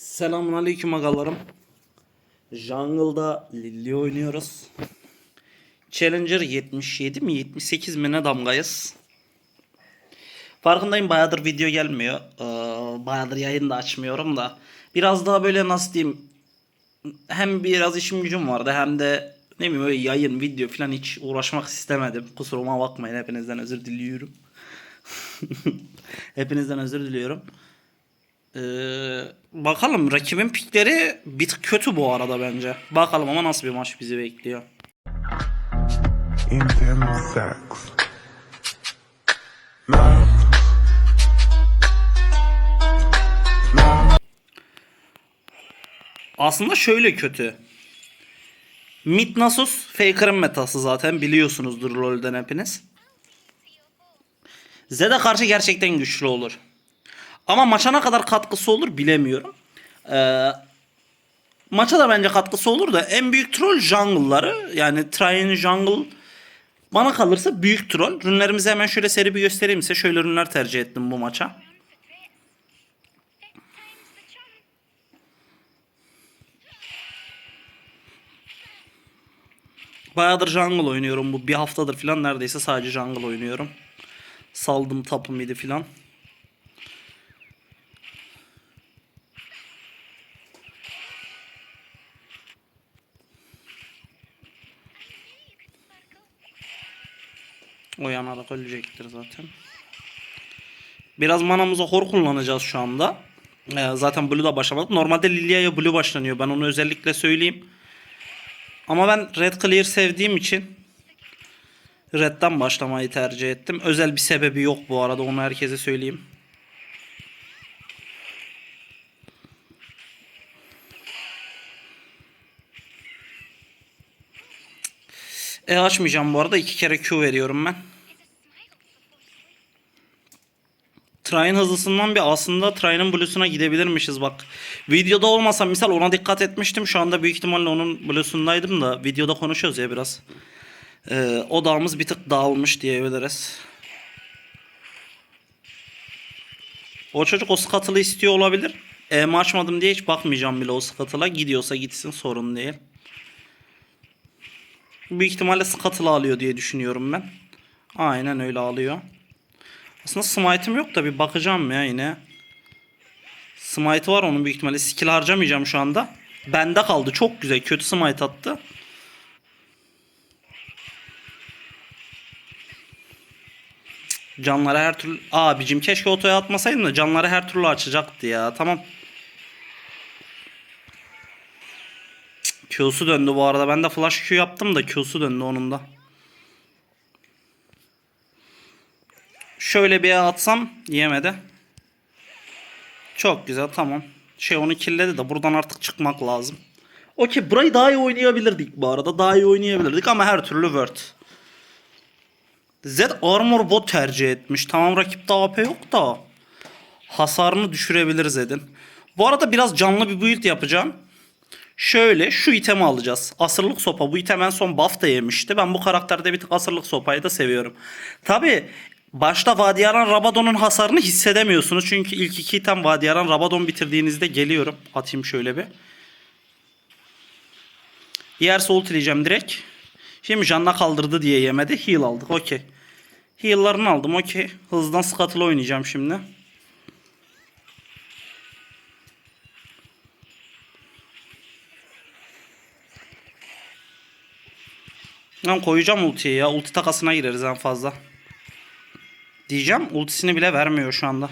Selamun aleyküm agalarım. Jungle'da Lily oynuyoruz. Challenger 77 mi 78 mi ne damgayız. Farkındayım bayağıdır video gelmiyor. Ee, bayağıdır yayın da açmıyorum da. Biraz daha böyle nasıl diyeyim. Hem biraz işim gücüm vardı hem de ne bileyim öyle yayın video falan hiç uğraşmak istemedim. Kusuruma bakmayın hepinizden özür diliyorum. Hepinizden özür diliyorum. Ee, bakalım rakibin pikleri bir tık kötü bu arada bence. Bakalım ama nasıl bir maç bizi bekliyor. Aslında şöyle kötü. Mid Nasus Faker'ın metası zaten biliyorsunuzdur LoL'den hepiniz. Zed'e karşı gerçekten güçlü olur. Ama maça ne kadar katkısı olur bilemiyorum. Ee, maça da bence katkısı olur da en büyük troll jungle'ları yani Trine Jungle bana kalırsa büyük troll. Rünlerimizi hemen şöyle seri bir göstereyim size. Şöyle rünler tercih ettim bu maça. Bayağıdır jungle oynuyorum bu bir haftadır falan neredeyse sadece jungle oynuyorum. Saldım tapu midi falan. O yanarak ölecektir zaten. Biraz manamızı hor kullanacağız şu anda. Ee, zaten Blue'da başlamadık. Normalde Lilia'ya Blue başlanıyor. Ben onu özellikle söyleyeyim. Ama ben Red Clear sevdiğim için Red'den başlamayı tercih ettim. Özel bir sebebi yok bu arada. Onu herkese söyleyeyim. E açmayacağım bu arada. iki kere Q veriyorum ben. Trine hızlısından bir aslında Trine'ın Blue'suna gidebilirmişiz bak. Videoda olmasa misal ona dikkat etmiştim. Şu anda büyük ihtimalle onun Blue'sundaydım da videoda konuşuyoruz ya biraz. Ee, odağımız bir tık dağılmış diyebiliriz. O çocuk o skatılı istiyor olabilir. E, açmadım diye hiç bakmayacağım bile o skatıla. Gidiyorsa gitsin sorun değil. Büyük ihtimalle skatılı alıyor diye düşünüyorum ben. Aynen öyle alıyor. Aslında smite'ım yok da bir bakacağım ya yine. Smite var onun büyük ihtimalle. Skill harcamayacağım şu anda. Bende kaldı. Çok güzel. Kötü smite attı. Cık, Canları her türlü... Abicim keşke otoya atmasaydım da canları her türlü açacaktı ya. Tamam. Q'su döndü bu arada. Ben de flash Q yaptım da Q'su döndü onun da. Şöyle bir atsam yemedi. Çok güzel tamam. Şey onu killedi de buradan artık çıkmak lazım. Okey burayı daha iyi oynayabilirdik bu arada. Daha iyi oynayabilirdik ama her türlü word. Z armor bot tercih etmiş. Tamam rakipte AP yok da. Hasarını düşürebilir Zed'in. Bu arada biraz canlı bir build yapacağım. Şöyle şu itemi alacağız. Asırlık sopa. Bu item en son buff da yemişti. Ben bu karakterde bir tık asırlık sopayı da seviyorum. Tabi başta Vadiyaran Rabadon'un hasarını hissedemiyorsunuz. Çünkü ilk iki item Vadiyaran Rabadon bitirdiğinizde geliyorum. Atayım şöyle bir. Yerse ultileyeceğim direkt. Şimdi canına kaldırdı diye yemedi. Heal aldık. Okey. Heal'larını aldım. Okey. Hızdan scuttle oynayacağım şimdi. Ben koyacağım ultiyi ya. Ulti takasına gireriz en fazla. Diyeceğim ultisini bile vermiyor şu anda.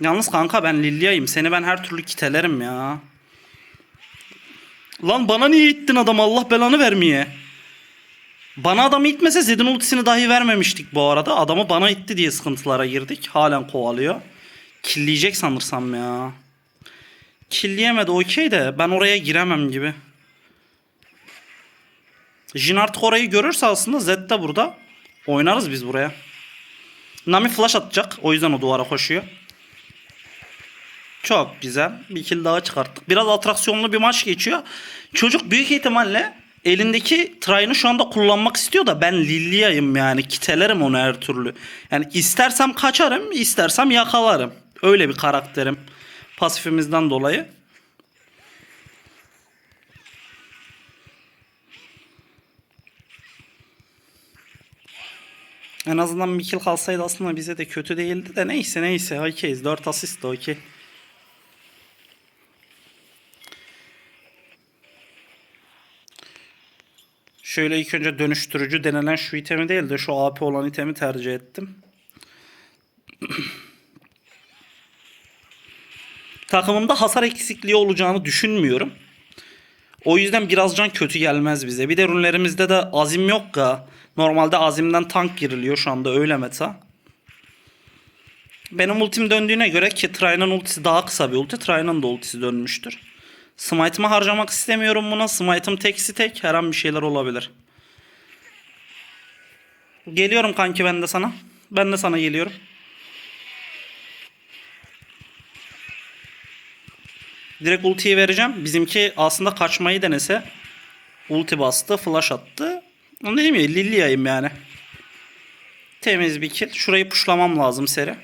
Yalnız kanka ben Lilia'yım. Seni ben her türlü kitelerim ya. Lan bana niye ittin adam Allah belanı vermeye. Bana adamı itmese Zed'in ultisini dahi vermemiştik bu arada. Adamı bana itti diye sıkıntılara girdik. Halen kovalıyor. Killeyecek sanırsam ya. Killleyemedi okey de ben oraya giremem gibi. Jin artık orayı görürse aslında Zed de burada. Oynarız biz buraya. Nami flash atacak. O yüzden o duvara koşuyor. Çok güzel. Bir kill daha çıkarttık. Biraz atraksiyonlu bir maç geçiyor. Çocuk büyük ihtimalle elindeki Trine'ı şu anda kullanmak istiyor da ben Lilia'yım yani. Kitelerim onu her türlü. Yani istersem kaçarım, istersem yakalarım. Öyle bir karakterim. Pasifimizden dolayı. En azından bir kill kalsaydı aslında bize de kötü değildi de neyse neyse okeyiz. 4 asist de okey. Şöyle ilk önce dönüştürücü denilen şu itemi değil de şu AP olan itemi tercih ettim. Takımımda hasar eksikliği olacağını düşünmüyorum. O yüzden biraz can kötü gelmez bize. Bir de ürünlerimizde de azim yok ya. Normalde azimden tank giriliyor şu anda öyle meta. Benim ultim döndüğüne göre ki Trai'nin ultisi daha kısa bir ulti. Trai'nin de ultisi dönmüştür. Smite'ımı harcamak istemiyorum buna. Smite'ım teksi tek. Her an bir şeyler olabilir. Geliyorum kanki ben de sana. Ben de sana geliyorum. Direkt ultiyi vereceğim. Bizimki aslında kaçmayı denese. Ulti bastı. Flash attı. Onu diyeyim ya Lilia'yım yani. Temiz bir kill. Şurayı puşlamam lazım seri.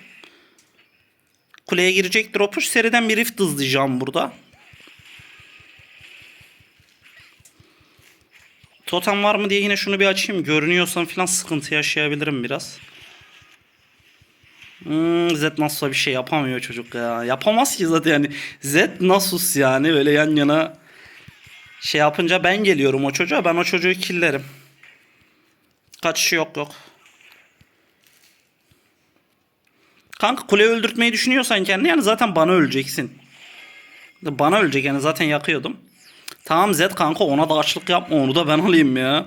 Kuleye girecektir o push. Seriden bir rift hızlayacağım burada. Totem var mı diye yine şunu bir açayım. Görünüyorsan falan sıkıntı yaşayabilirim biraz. Hmm, Zed Nasus'a bir şey yapamıyor çocuk ya. Yapamaz ki zaten yani. Zed Nasus yani öyle yan yana şey yapınca ben geliyorum o çocuğa. Ben o çocuğu killerim. Kaçışı yok yok. Kanka kule öldürtmeyi düşünüyorsan kendi yani zaten bana öleceksin. Bana ölecek yani zaten yakıyordum. Tamam Zed kanka ona da açlık yapma onu da ben alayım ya.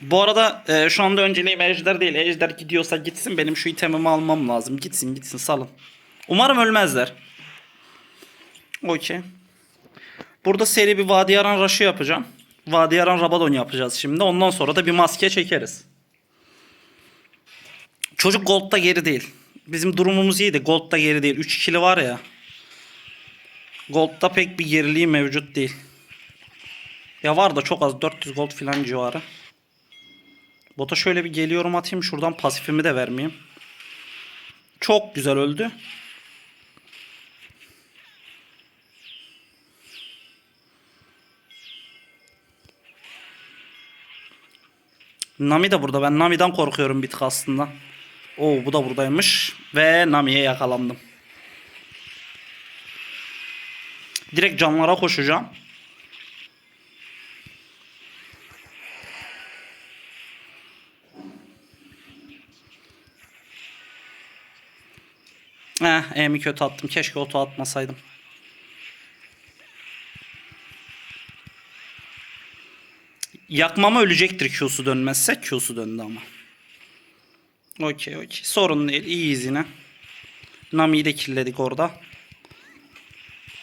Bu arada e, şu anda önceliğim Ejder değil. Ejder gidiyorsa gitsin benim şu itemimi almam lazım. Gitsin gitsin salın. Umarım ölmezler. Okey. Burada seri bir Vadiyaran rush'ı yapacağım. Vadiyaran Rabadon yapacağız şimdi. Ondan sonra da bir maske çekeriz. Çocuk Gold'da geri değil. Bizim durumumuz iyi de Gold'da geri değil. 3 kili var ya. Gold'da pek bir geriliği mevcut değil. Ya var da çok az. 400 gold filan civarı. Bota şöyle bir geliyorum atayım. Şuradan pasifimi de vermeyeyim. Çok güzel öldü. Nami de burada. Ben Nami'den korkuyorum bir tık aslında. Oo bu da buradaymış. Ve Nami'ye yakalandım. Direkt canlara koşacağım. Eh, E'mi kötü attım. Keşke oto atmasaydım. Yakmama ölecektir Q'su dönmezse. Q'su döndü ama. Okey okey. Sorun değil. İyiyiz yine. Nami'yi de killedik orada.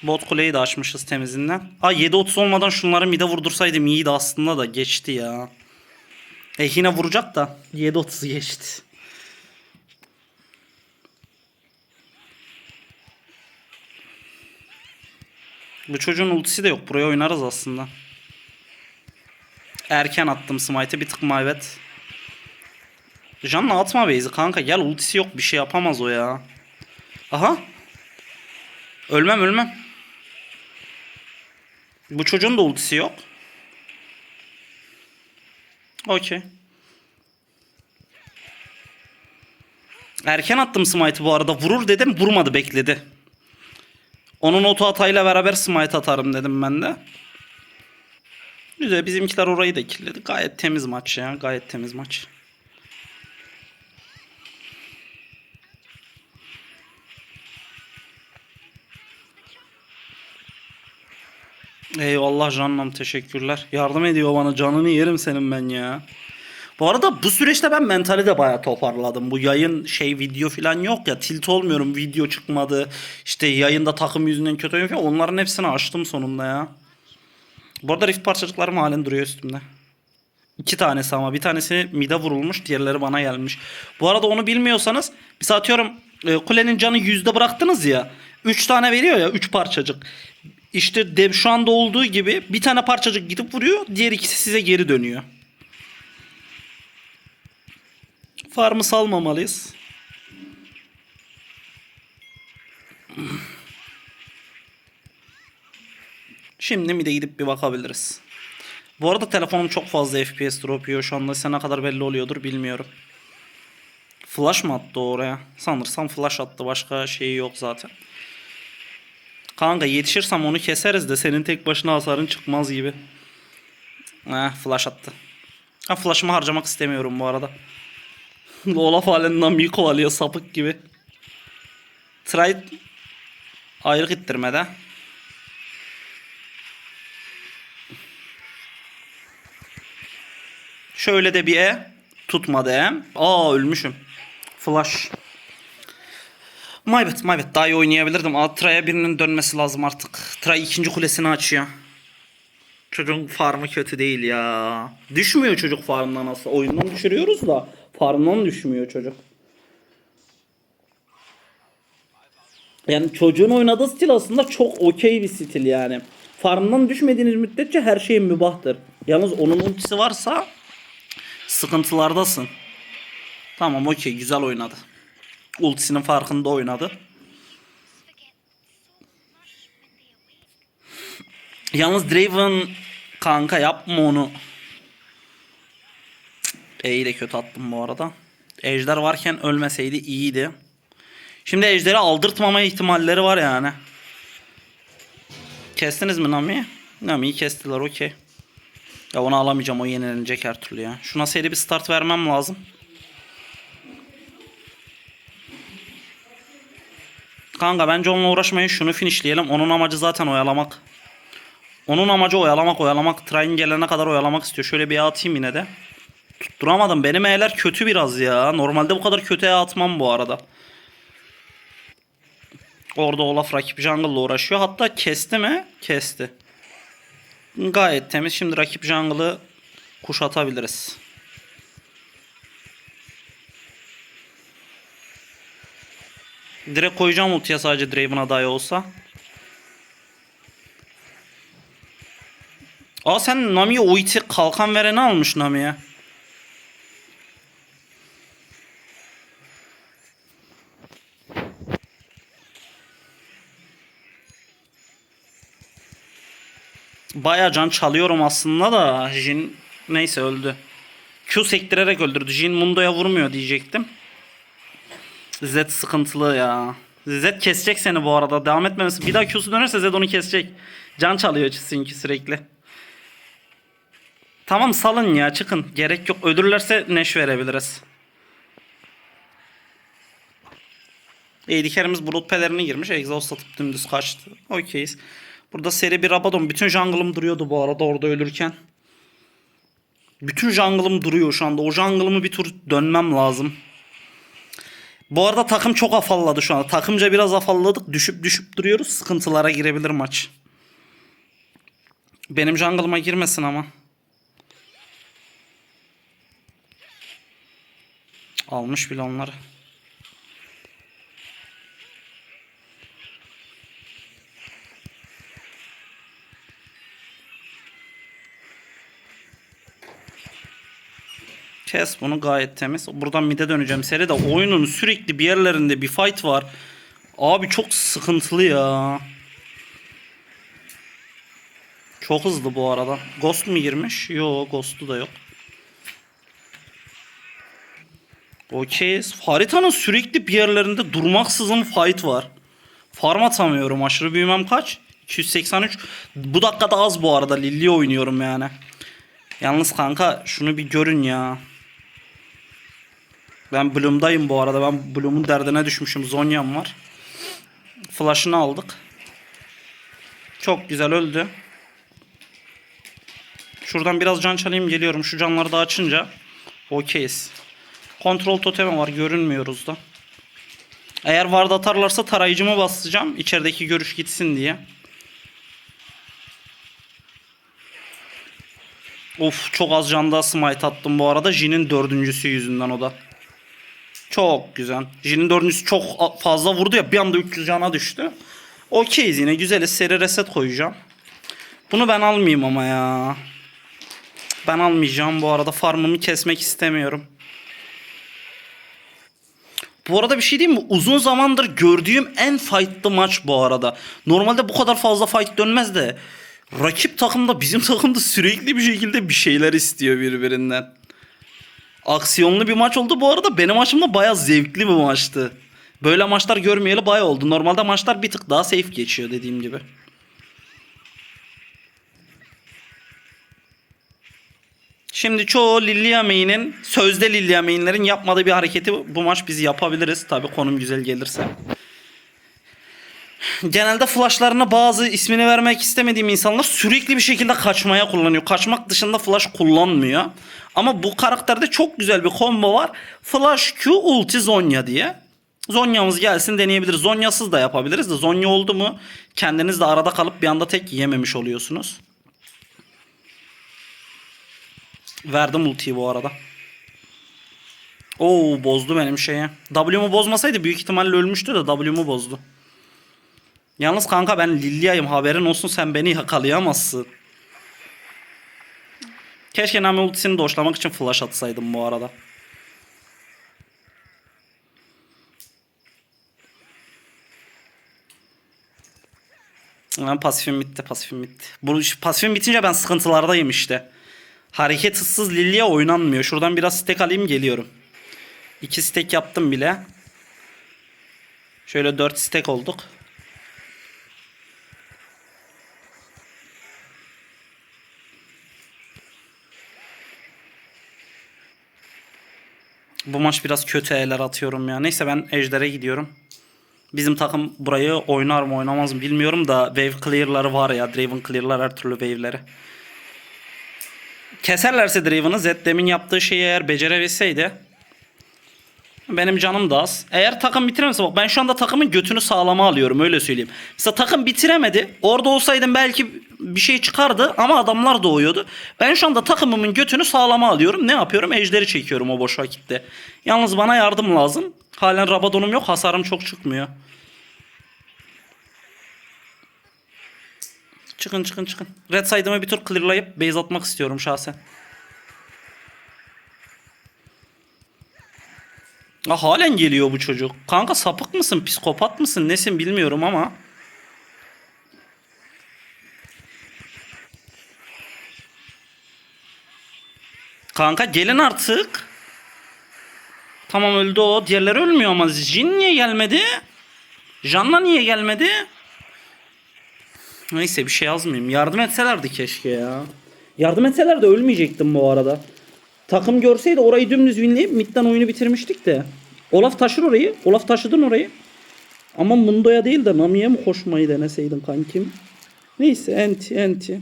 Bot kuleyi de açmışız temizinden. Aa 7.30 olmadan şunları mide vurdursaydım iyiydi aslında da geçti ya. E yine vuracak da 7.30 geçti. Bu çocuğun ultisi de yok. Buraya oynarız aslında. Erken attım smite'ı bir tık maybet. Canla atma base'i kanka. Gel ultisi yok. Bir şey yapamaz o ya. Aha. Ölmem ölmem. Bu çocuğun da ultisi yok. Okey. Erken attım smite'ı bu arada. Vurur dedim. Vurmadı bekledi. Onun oto atayla beraber smite atarım dedim ben de. Güzel bizimkiler orayı da killedi. Gayet temiz maç ya. Gayet temiz maç. Eyvallah canım teşekkürler. Yardım ediyor bana canını yerim senin ben ya. Bu arada bu süreçte ben mentali de bayağı toparladım. Bu yayın şey video falan yok ya tilt olmuyorum video çıkmadı. İşte yayında takım yüzünden kötü oyun falan onların hepsini açtım sonunda ya. Bu arada rift parçacıklarım halen duruyor üstümde. İki tanesi ama bir tanesi mide vurulmuş diğerleri bana gelmiş. Bu arada onu bilmiyorsanız bir atıyorum e, kulenin canı yüzde bıraktınız ya. Üç tane veriyor ya üç parçacık. İşte dev şu anda olduğu gibi bir tane parçacık gidip vuruyor diğer ikisi size geri dönüyor. Farmı salmamalıyız. Şimdi mi de gidip bir bakabiliriz. Bu arada telefonum çok fazla FPS drop yiyor şu anda. Size ne kadar belli oluyordur bilmiyorum. Flash mı attı oraya? Sanırsam flash attı. Başka şeyi yok zaten. Kanka yetişirsem onu keseriz de senin tek başına hasarın çıkmaz gibi. Eh flash attı. Ha flash'ımı harcamak istemiyorum bu arada. Olaf halinden bir kovalıyor sapık gibi. Trade ayrı ittirmede. Şöyle de bir E. Tutmadı E. Aa ölmüşüm. Flash. My bad. Daha iyi oynayabilirdim. Aa, birinin dönmesi lazım artık. Tra ikinci kulesini açıyor. Çocuğun farmı kötü değil ya. Düşmüyor çocuk farmdan aslında. Oyundan düşürüyoruz da farmdan düşmüyor çocuk. Yani çocuğun oynadığı stil aslında çok okey bir stil yani. Farmdan düşmediğiniz müddetçe her şey mübahtır. Yalnız onun ultisi varsa sıkıntılardasın. Tamam okey güzel oynadı. Ultisinin farkında oynadı. Yalnız Draven kanka yapma onu. E'yi de kötü attım bu arada. Ejder varken ölmeseydi iyiydi. Şimdi Ejder'i aldırtmama ihtimalleri var yani. Kestiniz mi Nami'yi? Nami'yi kestiler okey. Ya onu alamayacağım o yenilenecek her türlü ya. Şuna seri bir start vermem lazım. Kanka bence onunla uğraşmayın şunu finishleyelim. Onun amacı zaten oyalamak. Onun amacı oyalamak oyalamak. Train gelene kadar oyalamak istiyor. Şöyle bir atayım yine de. Tutturamadım. Benim E'ler kötü biraz ya. Normalde bu kadar kötü E atmam bu arada. Orada Olaf rakip jungle'la uğraşıyor. Hatta kesti mi? Kesti. Gayet temiz. Şimdi rakip jungle'ı kuşatabiliriz. Direkt koyacağım ultiye sadece Draven adayı olsa. Aa sen Nami'ye o iti kalkan vereni almış Nami'ye. Baya can çalıyorum aslında da Jin neyse öldü. Q sektirerek öldürdü. Jin Mundo'ya vurmuyor diyecektim. Zed sıkıntılı ya. Zed kesecek seni bu arada. Devam etmemesi. Bir daha Q'su dönerse Zed onu kesecek. Can çalıyor çünkü sürekli. Tamam salın ya çıkın. Gerek yok. Ölürlerse Neş verebiliriz. Eydikerimiz bulut pelerini girmiş. Exhaust atıp dümdüz kaçtı. Okeyiz. Burada seri bir Rabadon. Bütün jungle'ım duruyordu bu arada orada ölürken. Bütün jungle'ım duruyor şu anda. O jungle'ımı bir tur dönmem lazım. Bu arada takım çok afalladı şu anda. Takımca biraz afalladık. Düşüp düşüp duruyoruz. Sıkıntılara girebilir maç. Benim jungle'ıma girmesin ama. Almış bile onları. Kes bunu gayet temiz. Buradan mid'e döneceğim seri de oyunun sürekli bir yerlerinde bir fight var. Abi çok sıkıntılı ya. Çok hızlı bu arada. Ghost mu girmiş? Yo Ghost'u da yok. Okey. Haritanın sürekli bir yerlerinde durmaksızın fight var. Farm atamıyorum. Aşırı büyümem kaç? 283. Bu dakikada az bu arada. Lilli oynuyorum yani. Yalnız kanka şunu bir görün ya. Ben Bloom'dayım bu arada. Ben Bloom'un derdine düşmüşüm. Zonya'm var. Flash'ını aldık. Çok güzel öldü. Şuradan biraz can çalayım geliyorum. Şu canları da açınca okeyiz. Kontrol totemi var. Görünmüyoruz da. Eğer vard atarlarsa tarayıcımı basacağım. İçerideki görüş gitsin diye. Of çok az canda smite attım bu arada. Jin'in dördüncüsü yüzünden o da. Çok güzel. Jin'in dördüncüsü çok fazla vurdu ya bir anda 300 cana düştü. Okeyiz yine güzeliz. Seri reset koyacağım. Bunu ben almayayım ama ya. Ben almayacağım bu arada. Farmımı kesmek istemiyorum. Bu arada bir şey diyeyim mi? Uzun zamandır gördüğüm en fightlı maç bu arada. Normalde bu kadar fazla fight dönmez de. Rakip takımda bizim takımda sürekli bir şekilde bir şeyler istiyor birbirinden. Aksiyonlu bir maç oldu bu arada. Benim maçımda bayağı zevkli bir maçtı. Böyle maçlar görmeyeli bayağı oldu. Normalde maçlar bir tık daha safe geçiyor dediğim gibi. Şimdi çoğu Lilia main'in, sözde Lilia main'lerin yapmadığı bir hareketi bu maç biz yapabiliriz. Tabi konum güzel gelirse. Genelde flashlarına bazı ismini vermek istemediğim insanlar sürekli bir şekilde kaçmaya kullanıyor. Kaçmak dışında flash kullanmıyor. Ama bu karakterde çok güzel bir combo var. Flash Q ulti Zonya diye. Zonya'mız gelsin deneyebiliriz. Zonya'sız da yapabiliriz de Zonya oldu mu kendiniz de arada kalıp bir anda tek yememiş oluyorsunuz. Verdim ultiyi bu arada. Oo bozdu benim şeye. W'mu bozmasaydı büyük ihtimalle ölmüştü de W'mu bozdu. Yalnız kanka ben Lilia'yım haberin olsun sen beni yakalayamazsın. Keşke Nami ultisini doşlamak için flash atsaydım bu arada. Lan pasifim bitti pasifim bitti. Bu pasifim bitince ben sıkıntılardayım işte. Hareket hızsız Lilia oynanmıyor. Şuradan biraz stack alayım geliyorum. İki stack yaptım bile. Şöyle dört stack olduk. Bu maç biraz kötü eller atıyorum ya. Neyse ben Ejder'e gidiyorum. Bizim takım burayı oynar mı oynamaz mı bilmiyorum da wave clear'ları var ya. Draven clear'lar her türlü wave'leri. Keserlerse Draven'ı Zed demin yaptığı şeyi eğer becerebilseydi benim canım da az. Eğer takım bitiremezse bak ben şu anda takımın götünü sağlama alıyorum öyle söyleyeyim. Mesela takım bitiremedi. Orada olsaydım belki bir şey çıkardı ama adamlar doğuyordu. Ben şu anda takımımın götünü sağlama alıyorum. Ne yapıyorum? Ejderi çekiyorum o boş vakitte. Yalnız bana yardım lazım. Halen Rabadon'um yok. Hasarım çok çıkmıyor. Çıkın çıkın çıkın. Red side'ımı bir tur clearlayıp base atmak istiyorum şahsen. Ha, halen geliyor bu çocuk. Kanka sapık mısın? Psikopat mısın? Nesin bilmiyorum ama. Kanka gelin artık. Tamam öldü o. Diğerleri ölmüyor ama Jin niye gelmedi? Janna niye gelmedi? Neyse bir şey yazmayayım. Yardım etselerdi keşke ya. Yardım etseler de ölmeyecektim bu arada. Takım görseydi orayı dümdüz winleyip midden oyunu bitirmiştik de. Olaf taşır orayı. Olaf taşıdın orayı. Ama Mundo'ya değil de Nami'ye mi koşmayı deneseydin kankim? Neyse enti enti.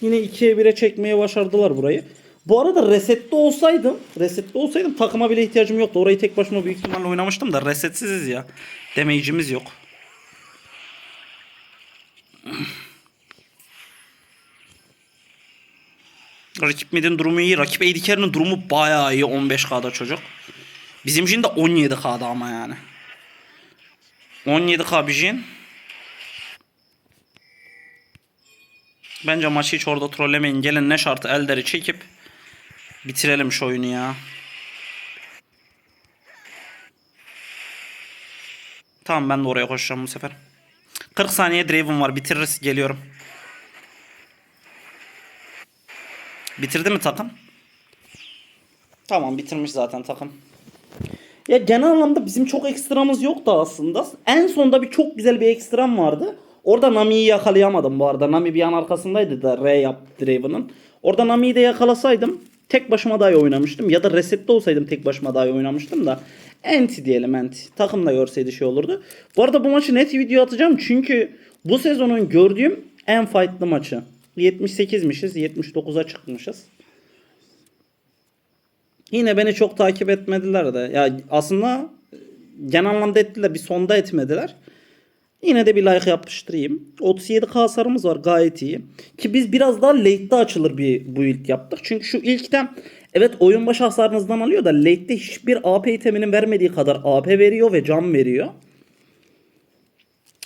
Yine 2'ye 1'e çekmeye başardılar burayı. Bu arada resette olsaydım, resette olsaydım takıma bile ihtiyacım yoktu. Orayı tek başıma büyük ihtimalle oynamıştım da resetsiziz ya. Damage'imiz yok. Rakip midin durumu iyi. Rakip carry'nin durumu bayağı iyi. 15k'da çocuk. Bizim Jin de 17k'da ama yani. 17k bir Jin. Bence maçı hiç orada trollemeyin. Gelin ne şartı elderi çekip bitirelim şu oyunu ya. Tamam ben de oraya koşacağım bu sefer. 40 saniye Draven var. Bitiririz. Geliyorum. Bitirdi mi takım? Tamam bitirmiş zaten takım. Ya genel anlamda bizim çok ekstramız yoktu aslında. En sonda bir çok güzel bir ekstram vardı. Orada Nami'yi yakalayamadım bu arada. Nami bir an arkasındaydı da R yaptı Draven'ın. Orada Nami'yi de yakalasaydım tek başıma daha iyi oynamıştım. Ya da resette olsaydım tek başıma daha iyi oynamıştım da. Enti diyelim enti. Takım da görseydi şey olurdu. Bu arada bu maçı net video atacağım. Çünkü bu sezonun gördüğüm en fightlı maçı. 78'mişiz. 79'a çıkmışız. Yine beni çok takip etmediler de. Ya aslında genel anlamda ettiler. Bir sonda etmediler. Yine de bir like yapıştırayım. 37 hasarımız var gayet iyi. Ki biz biraz daha late'de açılır bir build yaptık. Çünkü şu ilkten evet oyun başı hasarınızdan alıyor da late'de hiçbir AP iteminin vermediği kadar AP veriyor ve can veriyor.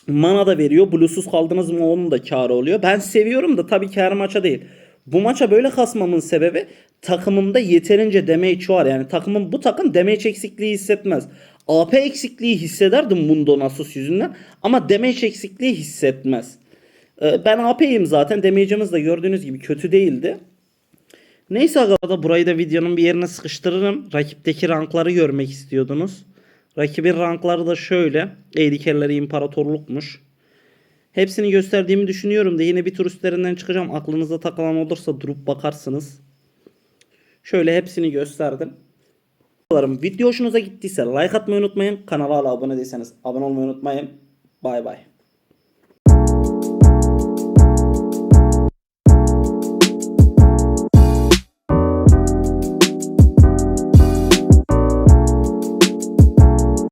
Mana da veriyor. Bluesuz kaldınız mı onun da karı oluyor. Ben seviyorum da tabii kar maça değil. Bu maça böyle kasmamın sebebi takımımda yeterince damage var. Yani takımım bu takım damage eksikliği hissetmez. AP eksikliği hissederdim Mundo Nasus yüzünden ama damage eksikliği hissetmez. Ee, Ben AP'yim zaten. Damage'imiz de gördüğünüz gibi kötü değildi. Neyse da burayı da videonun bir yerine sıkıştırırım. Rakipteki rankları görmek istiyordunuz. Rakibin rankları da şöyle. Eydikerleri imparatorlukmuş. Hepsini gösterdiğimi düşünüyorum da yine bir tur üstlerinden çıkacağım. Aklınıza takılan olursa durup bakarsınız. Şöyle hepsini gösterdim. Video hoşunuza gittiyse like atmayı unutmayın. Kanala abone değilseniz abone olmayı unutmayın. Bay bay.